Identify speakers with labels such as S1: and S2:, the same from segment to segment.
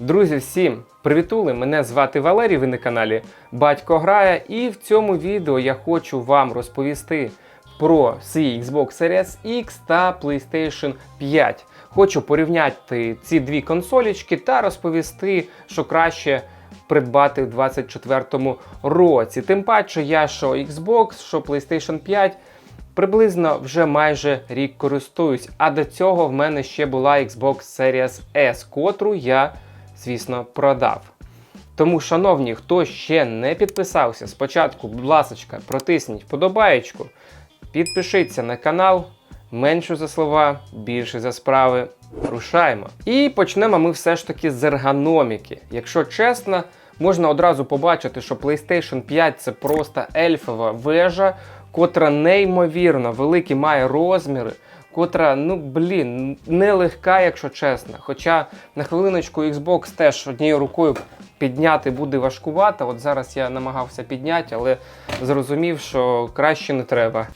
S1: Друзі, всім привітули! Мене звати Валерій, ви на каналі Батько Грає, і в цьому відео я хочу вам розповісти про свій Xbox Series X та PlayStation 5. Хочу порівняти ці дві консолічки та розповісти, що краще придбати в 2024 році. Тим паче, я що Xbox, що PlayStation 5 приблизно вже майже рік користуюсь. А до цього в мене ще була Xbox Series S, котру я, звісно, продав. Тому, шановні, хто ще не підписався, спочатку, будь ласка, протисніть вподобаєчку, підпишіться на канал. Менше за слова, більше за справи. Рушаємо. І почнемо ми все ж таки з ергономіки. Якщо чесно, можна одразу побачити, що PlayStation 5 це просто ельфова вежа, котра неймовірно великі має розміри, котра, ну блін, нелегка, якщо чесно. Хоча на хвилиночку Xbox теж однією рукою підняти буде важкувато. От зараз я намагався підняти, але зрозумів, що краще не треба.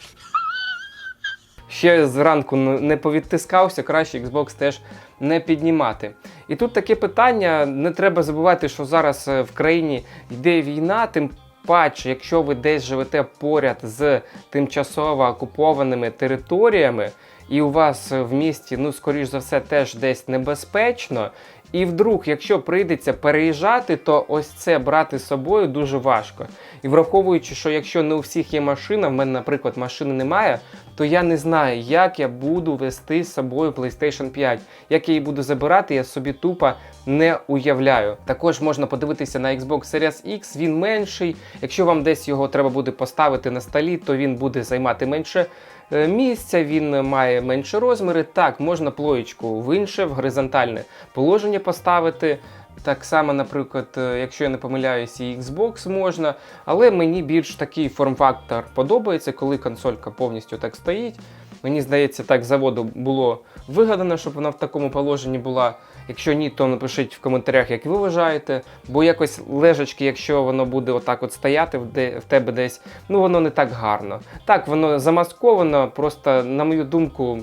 S1: Ще зранку не повідтискався, краще Xbox теж не піднімати. І тут таке питання: не треба забувати, що зараз е, в країні йде війна, тим паче, якщо ви десь живете поряд з тимчасово окупованими територіями, і у вас е, в місті, ну, скоріш за все, теж десь небезпечно. І вдруг, якщо прийдеться переїжджати, то ось це брати з собою дуже важко. І враховуючи, що якщо не у всіх є машина, в мене, наприклад, машини немає, то я не знаю, як я буду вести з собою PlayStation 5. Як я її буду забирати, я собі тупо не уявляю. Також можна подивитися на Xbox Series X, він менший. Якщо вам десь його треба буде поставити на столі, то він буде займати менше місця, він має менші розміри. Так, можна плоєчку в інше, в горизонтальне положення поставити. Так само, наприклад, е, якщо я не помиляюсь, і Xbox можна, але мені більш такий форм-фактор подобається, коли консолька повністю так стоїть. Мені здається, так заводу було вигадано, щоб вона в такому положенні була. Якщо ні, то напишіть в коментарях, як ви вважаєте. Бо якось лежачки, якщо воно буде отак от стояти в, тебе десь, ну воно не так гарно. Так, воно замасковано, просто, на мою думку,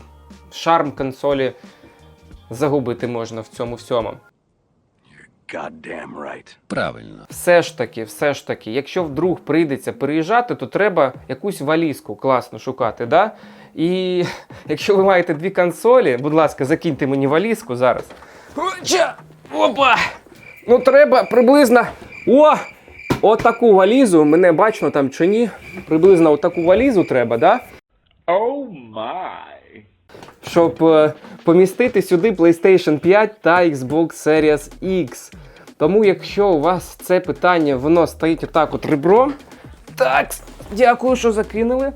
S1: шарм консолі загубити можна в цьому всьому.
S2: Right.
S3: Правильно.
S1: Все ж таки, все ж таки, якщо вдруг прийдеться переїжджати, то треба якусь валізку класно шукати. Да? І якщо ви маєте дві консолі, будь ласка, закиньте мені валізку зараз. Опа! Ну, треба приблизно. О! Отаку валізу, мене бачно там чи ні. Приблизно отаку валізу треба, да?
S2: Oh my.
S1: щоб е, помістити сюди PlayStation 5 та Xbox Series X. Тому, якщо у вас це питання, воно стоїть отак от ребром. Так, дякую, що закинули.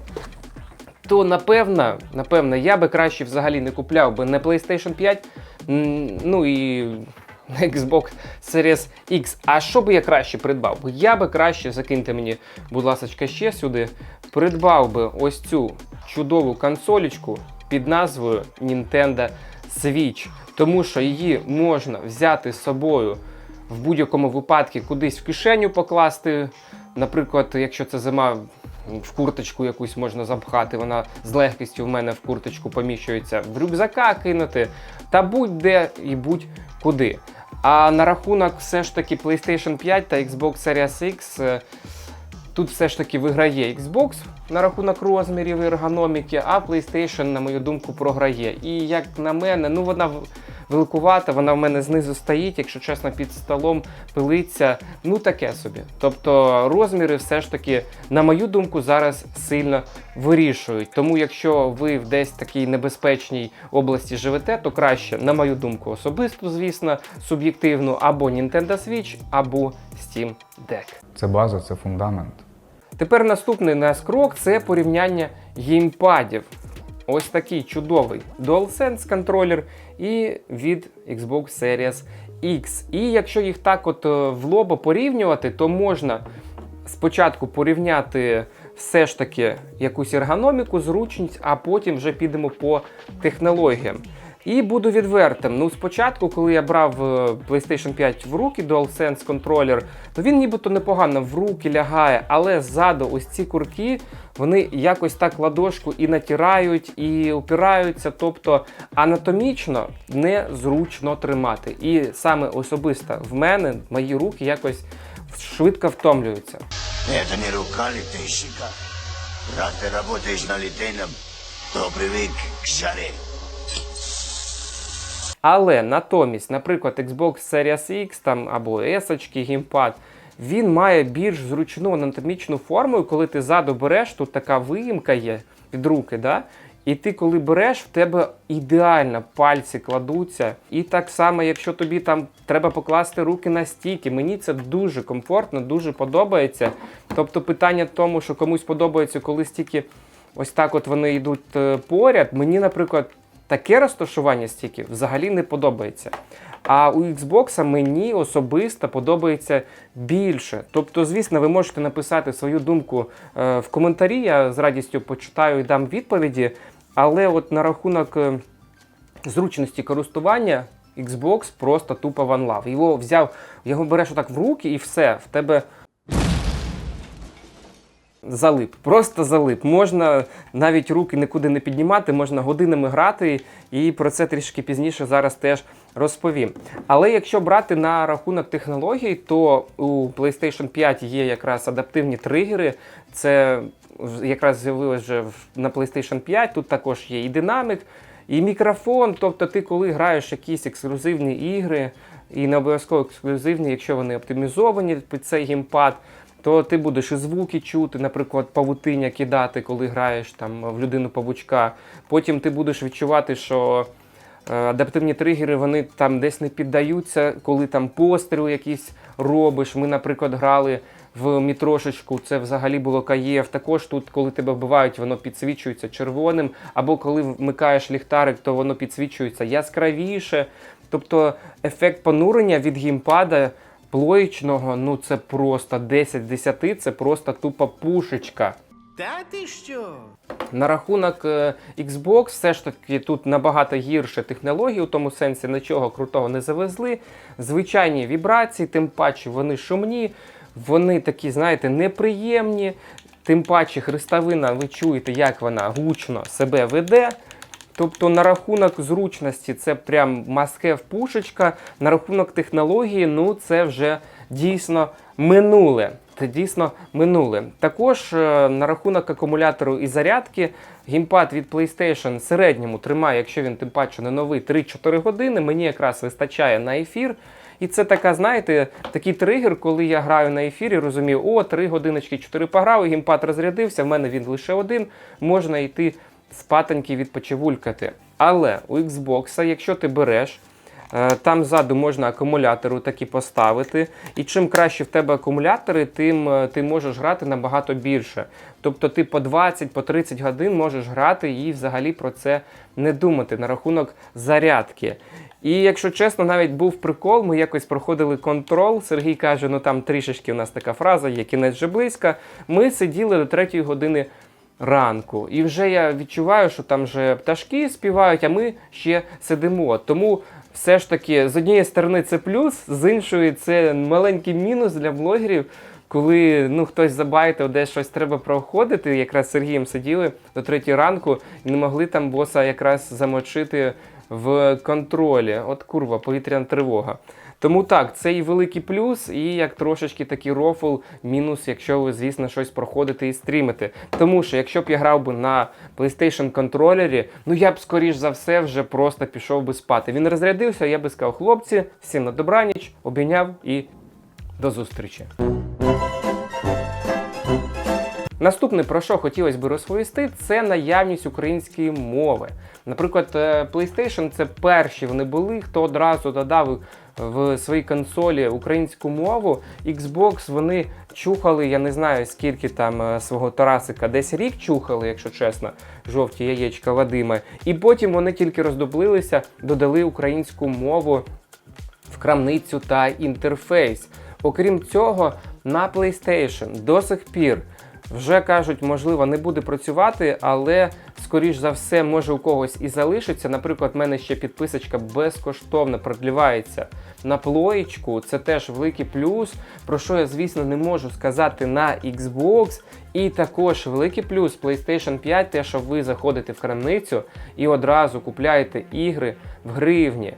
S1: То напевно, напевно, я би краще взагалі не купляв би не PlayStation 5, м, ну і Xbox Series X. А що би я краще придбав? Я би краще, закиньте мені, будь ласка, ще сюди, придбав би ось цю чудову консолечку під назвою Nintendo Switch. Тому що її можна взяти з собою в будь-якому випадку кудись в кишеню покласти. Наприклад, якщо це зима, в курточку якусь можна запхати, вона з легкістю в мене в курточку поміщується, в рюкзака кинути, та будь-де і будь-куди. А на рахунок все ж таки PlayStation 5 та Xbox Series X. е, Тут все ж таки виграє Xbox на рахунок розмірів і ергономіки, а PlayStation, на мою думку, програє. І як на мене, ну вона великувата, вона в мене знизу стоїть, якщо чесно, під столом пилиться. Ну таке собі. Тобто розміри все ж таки, на мою думку, зараз сильно вирішують. Тому якщо ви в десь такій небезпечній області живете, то краще, на мою думку, особисто, звісно, суб'єктивно, або Nintendo Switch, або Steam Deck.
S4: Це база, це фундамент.
S1: Тепер наступний наш крок це порівняння геймпадів. Ось такий чудовий DualSense контролер і від Xbox Series X. І якщо їх так от е, в лобо порівнювати, то можна спочатку порівняти все ж таки якусь ергономіку, зручність, а потім вже підемо по технологіям. І буду відвертим. Ну, спочатку, коли я брав е, PlayStation 5 в руки, DualSense контролер, то він нібито непогано в руки лягає, але ззаду ось ці курки, вони якось так ладошку і натирають, і опираються, тобто анатомічно незручно тримати. І саме особисто в мене мої руки якось швидко втомлюються.
S3: Это не рука литейщика. Раз ты работаешь на литейном, то привык к жаре.
S1: Але натомість, наприклад, Xbox Series X там, або S, геймпад, він має більш зручну анатомічну форму, і коли ти ззаду береш, тут така виїмка є під руки, да? і ти коли береш, в тебе ідеально пальці кладуться. І так само, якщо тобі там треба покласти руки на стійки, мені це дуже комфортно, дуже подобається. Тобто питання в тому, що комусь подобається, коли стільки ось так от вони йдуть е, поряд. Мені, наприклад, таке розташування стіків взагалі не подобається. А у Xbox мені особисто подобається більше. Тобто, звісно, ви можете написати свою думку е, в коментарі. Я з радістю почитаю і дам відповіді. Але от на рахунок е, зручності користування Xbox просто тупо love. Його взяв, його береш отак в руки і все, в тебе залип, просто залип. Можна навіть руки нікуди не піднімати, можна годинами грати, і про це трішки пізніше зараз теж розповім. Але якщо брати на рахунок технологій, то у PlayStation 5 є якраз адаптивні тригери. Це якраз з'явилось вже на PlayStation 5. Тут також є і динамік, і мікрофон. Тобто, ти коли граєш якісь ексклюзивні ігри, і не обов'язково ексклюзивні, якщо вони оптимізовані під цей геймпад, то ти будеш і звуки чути, наприклад, павутиння кидати, коли граєш там в людину павучка. Потім ти будеш відчувати, що е, адаптивні тригери вони там десь не піддаються, коли там постріл якийсь робиш. Ми, наприклад, грали в мітрошечку, це взагалі було каєв. Також тут, коли тебе вбивають, воно підсвічується червоним, або коли вмикаєш ліхтарик, то воно підсвічується яскравіше. Тобто ефект понурення від геймпада плоєчного, ну це просто 10 з 10, це просто тупа пушечка.
S4: Та ти що?
S1: На рахунок е, Xbox, все ж таки тут набагато гірше технології, у тому сенсі нічого крутого не завезли. Звичайні вібрації, тим паче вони шумні, вони такі, знаєте, неприємні. Тим паче хрестовина, ви чуєте, як вона гучно себе веде. Тобто на рахунок зручності це прям маскев пушечка. На рахунок технології, ну це вже дійсно минуле. Це дійсно минуле. Також е, на рахунок акумулятору і зарядки геймпад від PlayStation середньому тримає, якщо він тим паче не новий, 3-4 години. Мені якраз вистачає на ефір. І це така, знаєте, такий тригер, коли я граю на ефірі, розумію, о, 3 годиночки, 4 пограв, і геймпад розрядився, в мене він лише один, можна йти спатоньки відпочивулькати. Але у Xbox, якщо ти береш, е, там ззаду можна акумулятори такі поставити. І чим краще в тебе акумулятори, тим е, ти можеш грати набагато більше. Тобто ти по 20, по 30 годин можеш грати і взагалі про це не думати на рахунок зарядки. І якщо чесно, навіть був прикол, ми якось проходили контрол. Сергій каже: ну там трішечки у нас така фраза, є кінець вже близько. Ми сиділи до 3 години ранку. І вже я відчуваю, що там вже пташки співають, а ми ще сидимо. Тому все ж таки, з однієї сторони, це плюс, з іншої, це маленький мінус для блогерів. Коли ну хтось забайтив, де щось треба проходити, якраз Сергієм сиділи до третьої ранку і не могли там боса якраз замочити в контролі. От курва, повітряна тривога. Тому так, це і великий плюс, і як трошечки такий рофл, мінус, якщо ви, звісно, щось проходите і стрімите. Тому що якщо б я грав би на PlayStation контролері, ну я б скоріш за все вже просто пішов би спати. Він розрядився, я би сказав, хлопці, всім на добраніч, обійняв і до зустрічі. Наступне, про що хотілося б розповісти, це наявність української мови. Наприклад, е, PlayStation це перші вони були, хто одразу додав в своїй консолі українську мову. Xbox вони чухали, я не знаю скільки там е, свого Тарасика, десь рік чухали, якщо чесно, жовті яєчка Вадима. І потім вони тільки роздоблилися, додали українську мову в крамницю та інтерфейс. Окрім цього, на PlayStation до сих пір вже кажуть, можливо, не буде працювати, але скоріш за все, може у когось і залишиться. Наприклад, в мене ще підписочка безкоштовно продлівається на плоєчку. Це теж великий плюс, про що я, звісно, не можу сказати на Xbox. І також великий плюс PlayStation 5, те, що ви заходите в крамницю і одразу купляєте ігри в гривні.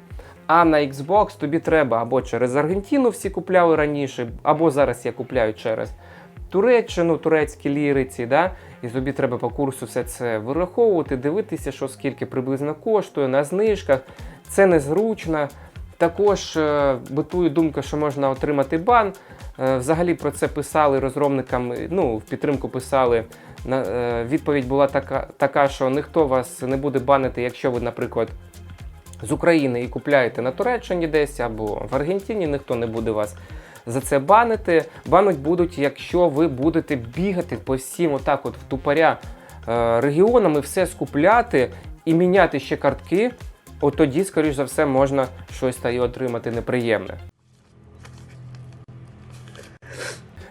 S1: А на Xbox тобі треба або через Аргентину всі купляли раніше, або зараз я купляю через Туреччину, турецькі ліриці, да? І тобі треба по курсу все це вираховувати, дивитися, що скільки приблизно коштує на знижках. Це незручно. Також е, битує думка, що можна отримати бан. Е, взагалі про це писали розробникам, ну, в підтримку писали. Е, відповідь була така, така, що ніхто вас не буде банити, якщо ви, наприклад, з України і купляєте на Туреччині десь або в Аргентині, ніхто не буде вас за це банити. Бануть будуть, якщо ви будете бігати по всім отак от в тупоря регіонам регіонами, все скупляти і міняти ще картки, от тоді, скоріш за все, можна щось та й отримати неприємне.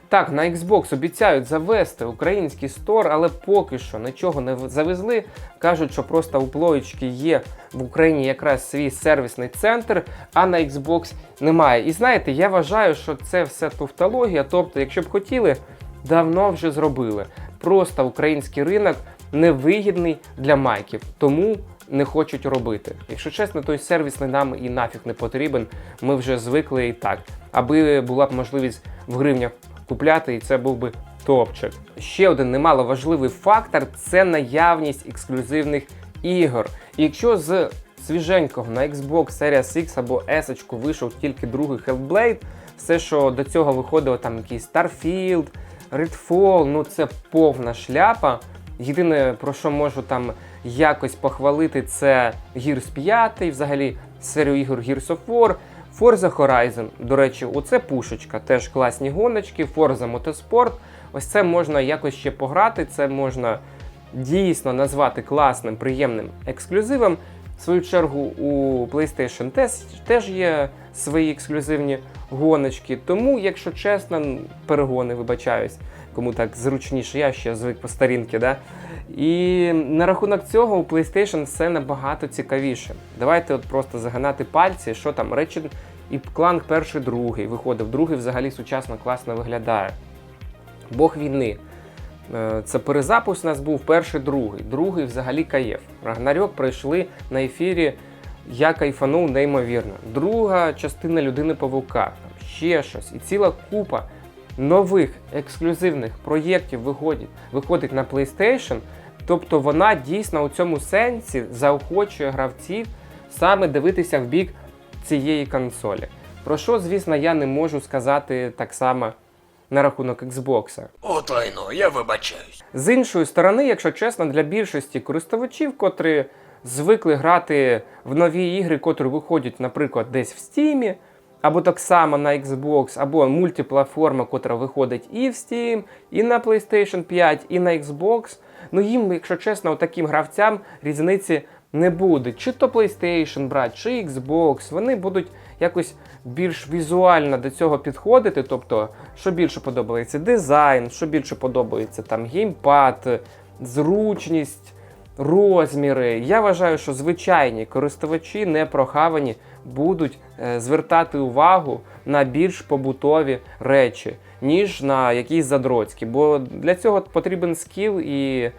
S1: Так, на Xbox обіцяють завести український стор, але поки що нічого не завезли. Кажуть, що просто у плоєчки є в Україні якраз свій сервісний центр, а на Xbox немає. І знаєте, я вважаю, що це все туфтологія. Тобто, якщо б хотіли, давно вже зробили. Просто український ринок невигідний для майків, тому не хочуть робити. Якщо чесно, той сервісний нам і нафіг не потрібен. Ми вже звикли і так, аби була б можливість в гривнях купляти, і це був би топчик. Ще один немало важливий фактор це наявність ексклюзивних ігор. І якщо з свіженького на Xbox Series X або S вийшов тільки другий Hellblade, все, що до цього виходило, там якийсь Starfield, Redfall, ну це повна шляпа. Єдине, про що можу там якось похвалити, це Gears 5, взагалі серію ігор Gears of War. Forza Horizon, до речі, оце пушечка, теж класні гоночки, Forza Motorsport. Ось це можна якось ще пограти, це можна дійсно назвати класним, приємним ексклюзивом. В свою чергу, у PlayStation теж, є свої ексклюзивні гоночки. Тому, якщо чесно, перегони вибачаюсь, кому так зручніше, я ще звик по старінки. Да? І на рахунок цього у PlayStation все набагато цікавіше. Давайте от просто загинати пальці, що там Ratchet і Clank перший, другий виходив. Другий взагалі сучасно класно виглядає. Бог війни. Е, Це перезапуск у нас був перший, другий. Другий взагалі каєв. Рагнарьок пройшли на ефірі. Я кайфанув неймовірно. Друга частина людини павука, там ще щось. І ціла купа нових ексклюзивних проєктів виходить, виходить на PlayStation. Тобто вона дійсно у цьому сенсі заохочує гравців саме дивитися в бік цієї консолі. Про що, звісно, я не можу сказати так само на рахунок Xbox.
S3: От лайно, я вибачаюсь.
S1: З іншої сторони, якщо чесно, для більшості користувачів, котрі звикли грати в нові ігри, котрі виходять, наприклад, десь в Steam, або так само на Xbox, або мультиплатформа, котра виходить і в Steam, і на PlayStation 5, і на Xbox, ну їм, якщо чесно, таким гравцям різниці не буде. Чи то PlayStation брати, чи Xbox, вони будуть якось більш візуально до цього підходити. Тобто, що більше подобається дизайн, що більше подобається там геймпад, зручність, розміри. Я вважаю, що звичайні користувачі не прохавані будуть е, звертати увагу на більш побутові речі, ніж на якісь задроцькі. Бо для цього потрібен скіл і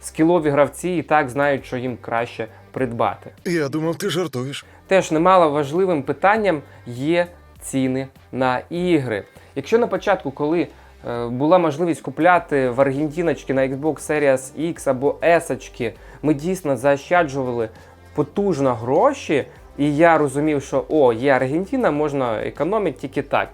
S1: скілові гравці і так знають, що їм краще придбати.
S4: Я думав, ти жартуєш.
S1: Теж немало важливим питанням є ціни на ігри. Якщо на початку, коли е, була можливість купляти в Аргентиночки на Xbox Series X або S, ми дійсно заощаджували потужно гроші, і я розумів, що о, є Аргентина, можна економити тільки так.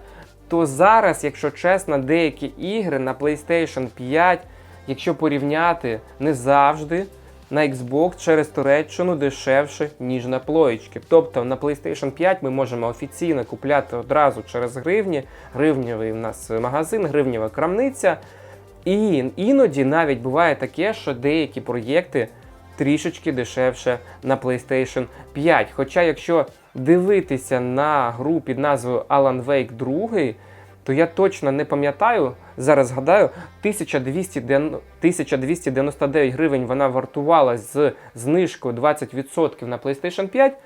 S1: То зараз, якщо чесно, деякі ігри на PlayStation 5, якщо порівняти, не завжди на Xbox через Туреччину дешевше, ніж на плоєчки. Тобто на PlayStation 5 ми можемо офіційно купляти одразу через гривні. Гривневий у нас магазин, гривнева крамниця. І іноді навіть буває таке, що деякі проєкти трішечки дешевше на PlayStation 5. Хоча, якщо дивитися на гру під назвою Alan Wake 2, то я точно не пам'ятаю, зараз згадаю, 1290 1299 гривень вона вартувала з знижкою 20% на PlayStation 5.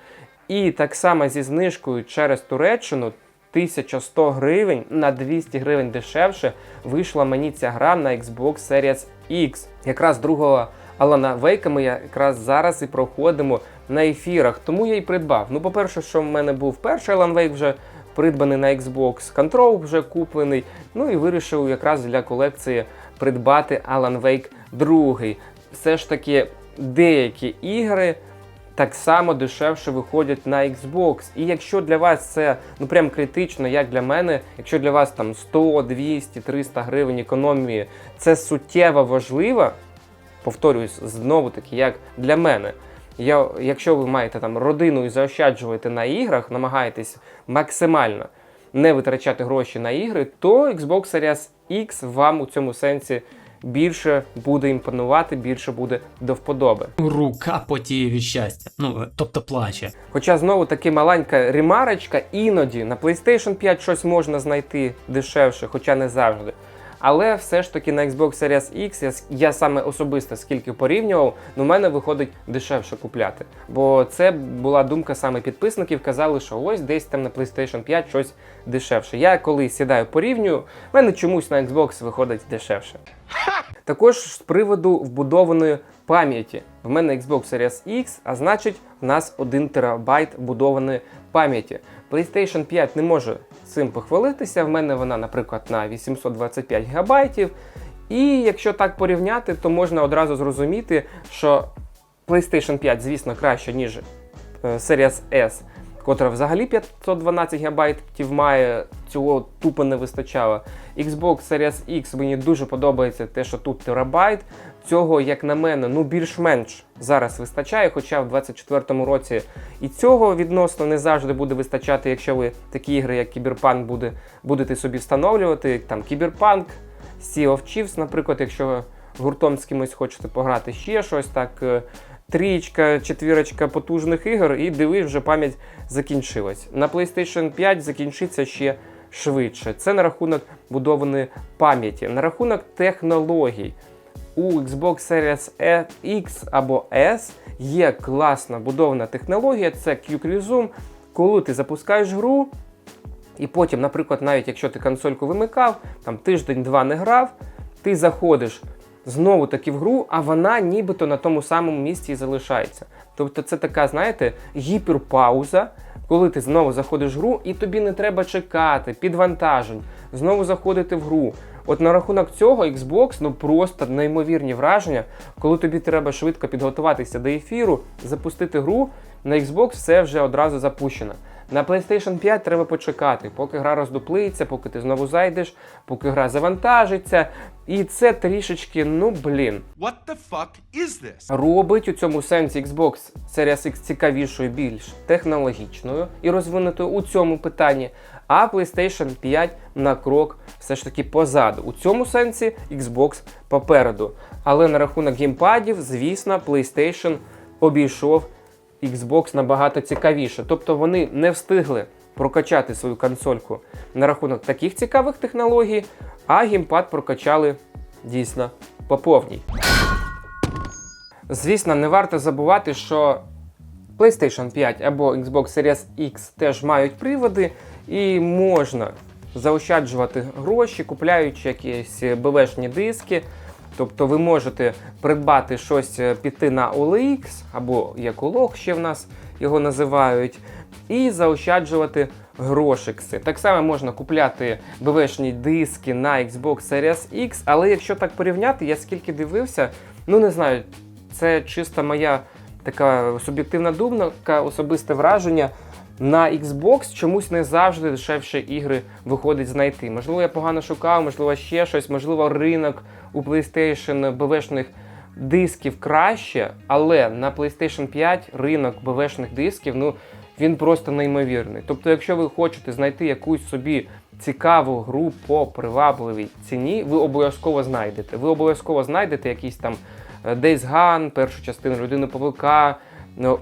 S1: І так само зі знижкою через Туреччину 1100 гривень на 200 гривень дешевше вийшла мені ця гра на Xbox Series X. Якраз другого Алана Вейка ми якраз зараз і проходимо на ефірах, тому я і придбав. Ну, по-перше, що в мене був перший Alan Wake вже придбаний на Xbox, Control вже куплений. Ну і вирішив якраз для колекції придбати Alan Wake 2. Все ж таки деякі ігри так само дешевше виходять на Xbox. І якщо для вас це ну прям критично, як для мене, якщо для вас там 100, 200, 300 гривень економії, це суттєво важливо, повторюсь, знову таки, як для мене. Я, якщо ви маєте там родину і заощаджуєте на іграх, намагаєтесь максимально не витрачати гроші на ігри, то Xbox Series X вам у цьому сенсі більше буде імпонувати, більше буде до вподоби.
S4: Рука потіє від щастя. Ну, тобто плаче.
S1: Хоча знову таки маленька ремарочка, іноді на PlayStation 5 щось можна знайти дешевше, хоча не завжди. Але все ж таки на Xbox Series X я, я саме особисто скільки порівнював, ну в мене виходить дешевше купляти. Бо це була думка саме підписників, казали, що ось десь там на PlayStation 5 щось дешевше. Я коли сідаю порівнюю, в мене чомусь на Xbox виходить дешевше. Також з приводу вбудованої пам'яті. В мене Xbox Series X, а значить, в нас 1 терабайт вбудованої пам'яті. PlayStation 5 не може цим похвалитися. В мене вона, наприклад, на 825 гігабайтів. І якщо так порівняти, то можна одразу зрозуміти, що PlayStation 5, звісно, краще, ніж е, Series S, котра взагалі 512 ГБ має, цього тупо не вистачало. Xbox Series X мені дуже подобається те, що тут терабайт. Цього, як на мене, ну більш-менш зараз вистачає, хоча в 24-му році і цього відносно не завжди буде вистачати, якщо ви такі ігри, як Cyberpunk буде, будете собі встановлювати. Там Cyberpunk, Sea of Chiefs, наприклад, якщо гуртом з кимось хочете пограти ще щось, так е, трієчка, четвірочка потужних ігор, і дивись, вже пам'ять закінчилась. На PlayStation 5 закінчиться ще швидше. Це на рахунок будованої пам'яті, на рахунок технологій. У Xbox Series X або S є класна будована технологія, це Q Zoom. Коли ти запускаєш гру, і потім, наприклад, навіть якщо ти консольку вимикав, там тиждень-два не грав, ти заходиш знову таки в гру, а вона нібито на тому самому місці і залишається. Тобто це така, знаєте, гіперпауза, коли ти знову заходиш в гру, і тобі не треба чекати, підвантажень, знову заходити в гру. От на рахунок цього Xbox ну просто неймовірні враження, коли тобі треба швидко підготуватися до ефіру, запустити гру, на Xbox все вже одразу запущено. На PlayStation 5 треба почекати, поки гра роздуплиться, поки ти знову зайдеш, поки гра завантажиться. І це трішечки, ну блін,
S5: What the fuck is this?
S1: робить у цьому сенсі Xbox Series X цікавішою, більш технологічною і розвинутою у цьому питанні. А PlayStation 5 на крок все ж таки позаду. У цьому сенсі Xbox попереду. Але на рахунок геймпадів, звісно, PlayStation обійшов Xbox набагато цікавіше. Тобто вони не встигли прокачати свою консольку на рахунок таких цікавих технологій, а геймпад прокачали дійсно по повній. Звісно, не варто забувати, що PlayStation 5 або Xbox Series X теж мають приводи, і можна заощаджувати гроші, купляючи якісь БВшні диски. Тобто ви можете придбати щось, е, піти на OLX, або як улог ще в нас його називають, і заощаджувати грошикси. Так само можна купляти БВшні диски на Xbox Series X, але якщо так порівняти, я скільки дивився, ну не знаю, це чисто моя така суб'єктивна думка, особисте враження. На Xbox чомусь не завжди дешевші ігри виходить знайти. Можливо, я погано шукав, можливо, ще щось, можливо, ринок у PlayStation БВшних дисків краще, але на PlayStation 5 ринок БВшних дисків, ну він просто неймовірний. Тобто, якщо ви хочете знайти якусь собі цікаву гру по привабливій ціні, ви обов'язково знайдете. Ви обов'язково знайдете якийсь там е, Days Gone, першу частину людини Павука,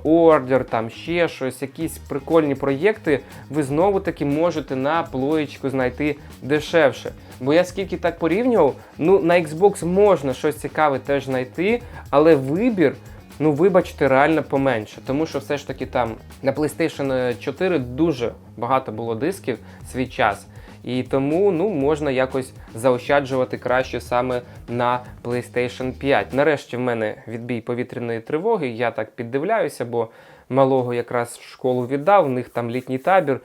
S1: ордер, там ще щось, якісь прикольні проєкти, ви знову таки можете на плоєчку знайти дешевше. Бо я скільки так порівнював, ну на Xbox можна щось цікаве теж знайти, але вибір. Ну, вибачте, реально поменше, тому що все ж таки там на PlayStation 4 дуже багато було дисків свій час. І тому ну, можна якось заощаджувати краще саме на PlayStation 5. Нарешті в мене відбій повітряної тривоги. Я так піддивляюся, бо малого якраз в школу віддав, в них там літній табір.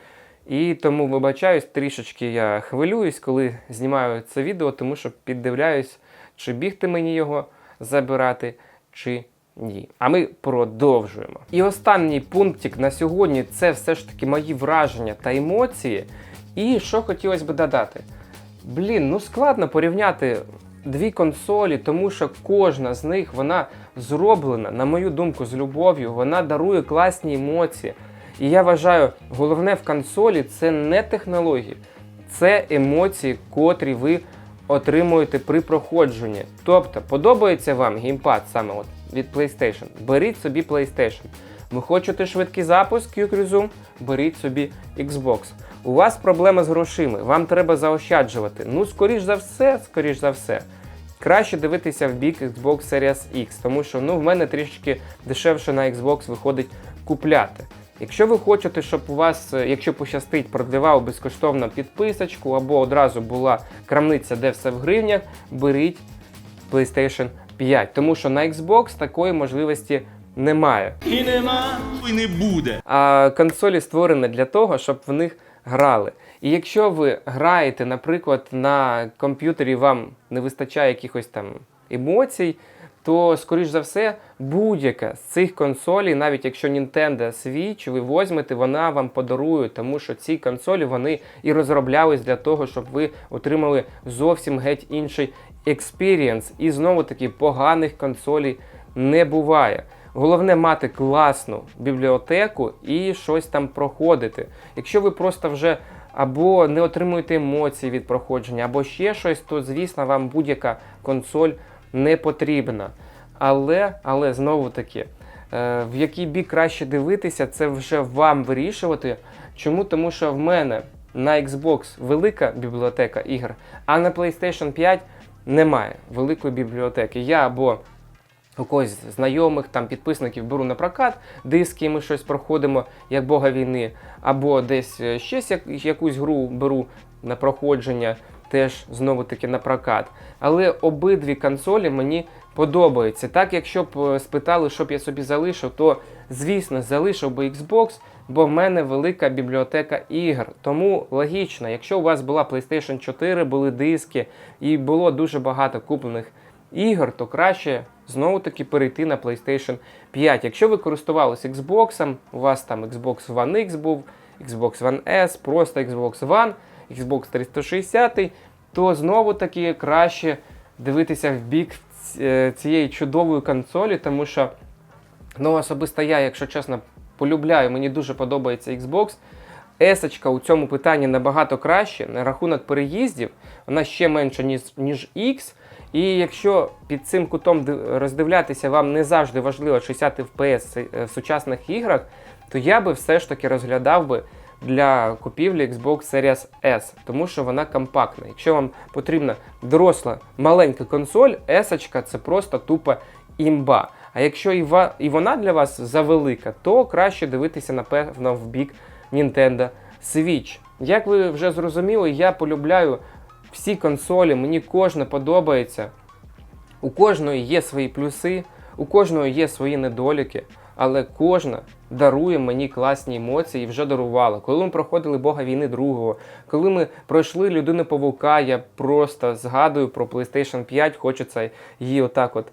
S1: І тому вибачаюсь, трішечки я хвилююсь, коли знімаю це відео, тому що піддивляюсь, чи бігти мені його забирати, чи ні. А ми продовжуємо. І останній пунктик на сьогодні це все ж таки мої враження та емоції. І що хотілося б додати? Блін, ну складно порівняти дві консолі, тому що кожна з них вона зроблена, на мою думку, з любов'ю, вона дарує класні емоції. І я вважаю, головне в консолі це не технології, це емоції, котрі ви отримуєте при проходженні. Тобто, подобається вам геймпад саме от від PlayStation, беріть собі PlayStation. Ви хочете швидкий запуск QQ Zoom, беріть собі Xbox. У вас проблема з грошима, вам треба заощаджувати. Ну, скоріш за все, скоріш за все. Краще дивитися в бік Xbox Series X, тому що ну, в мене трішки дешевше на Xbox виходить купляти. Якщо ви хочете, щоб у вас, е, якщо пощастить, продлівав безкоштовно підписочку або одразу була крамниця, де все в гривнях, беріть PlayStation 5, тому що на Xbox такої можливості немає.
S5: І нема, і не буде.
S1: А консолі створені для того, щоб в них грали. І якщо ви граєте, наприклад, на комп'ютері, вам не вистачає якихось там емоцій, то, скоріш за все, будь-яка з цих консолей, навіть якщо Nintendo Switch ви возьмете, вона вам подарує, тому що ці консолі вони і розроблялись для того, щоб ви отримали зовсім геть інший експірієнс. І знову таки поганих консолей не буває. Головне мати класну бібліотеку і щось там проходити. Якщо ви просто вже або не отримуєте емоції від проходження, або ще щось, то звісно вам будь-яка консоль не потрібна. Але, але знову таки, е, в який бік краще дивитися, це вже вам вирішувати. Чому? Тому що в мене на Xbox велика бібліотека ігор, а на PlayStation 5 немає великої бібліотеки. Я або у когось знайомих там підписників беру на прокат диски, ми щось проходимо як Бога війни, або десь е, ще якусь гру беру на проходження, теж знову таки на прокат. Але обидві консолі мені подобаються. Так, якщо б е, спитали, що б я собі залишив, то звісно залишив би Xbox, бо в мене велика бібліотека ігор. Тому логічно, якщо у вас була PlayStation 4, були диски і було дуже багато куплених ігор, то краще знову таки перейти на PlayStation 5. Якщо ви користувалися Xbox, у вас там Xbox One X був, Xbox One S, просто Xbox One, Xbox 360, то знову таки краще дивитися в бік цієї чудової консолі, тому що ну, особисто я, якщо чесно, полюбляю, мені дуже подобається Xbox. Есочка у цьому питанні набагато краще. На рахунок переїздів вона ще менша, ніж, ніж X. І якщо під цим кутом роздивлятися вам не завжди важливо 60 FPS в сучасних іграх, то я би все ж таки розглядав би для купівлі Xbox Series S, тому що вона компактна. Якщо вам потрібна доросла маленька консоль, S це просто тупо імба. А якщо і вона для вас завелика, то краще дивитися, напевно, в бік Nintendo Switch. Як ви вже зрозуміли, я полюбляю всі консолі, мені кожна подобається. У кожної є свої плюси, у кожної є свої недоліки, але кожна дарує мені класні емоції і вже дарувала. Коли ми проходили Бога війни другого, коли ми пройшли людину павука, я просто згадую про PlayStation 5, хочеться її отак от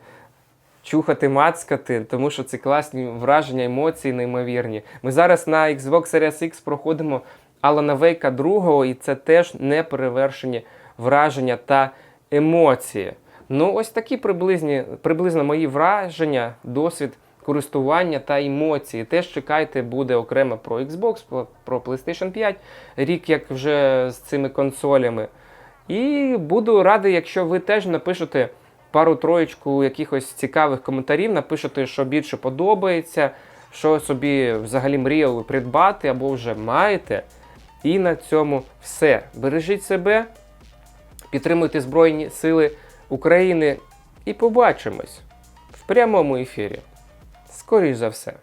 S1: чухати, мацкати, тому що це класні враження, емоції неймовірні. Ми зараз на Xbox Series X проходимо Алана Вейка 2, і це теж неперевершені враження та емоції. Ну, ось такі приблизні, приблизно мої враження, досвід користування та емоції. Теж чекайте, буде окремо про Xbox, про- PlayStation 5, рік як вже з цими консолями. І буду радий, якщо ви теж напишете пару троєчку якихось цікавих коментарів, напишете, що більше подобається. що собі взагалі мріяли придбати або вже маєте. І на цьому все. Бережіть себе, підтримуйте Збройні Сили України і побачимось в прямому ефірі. Скоріш за все.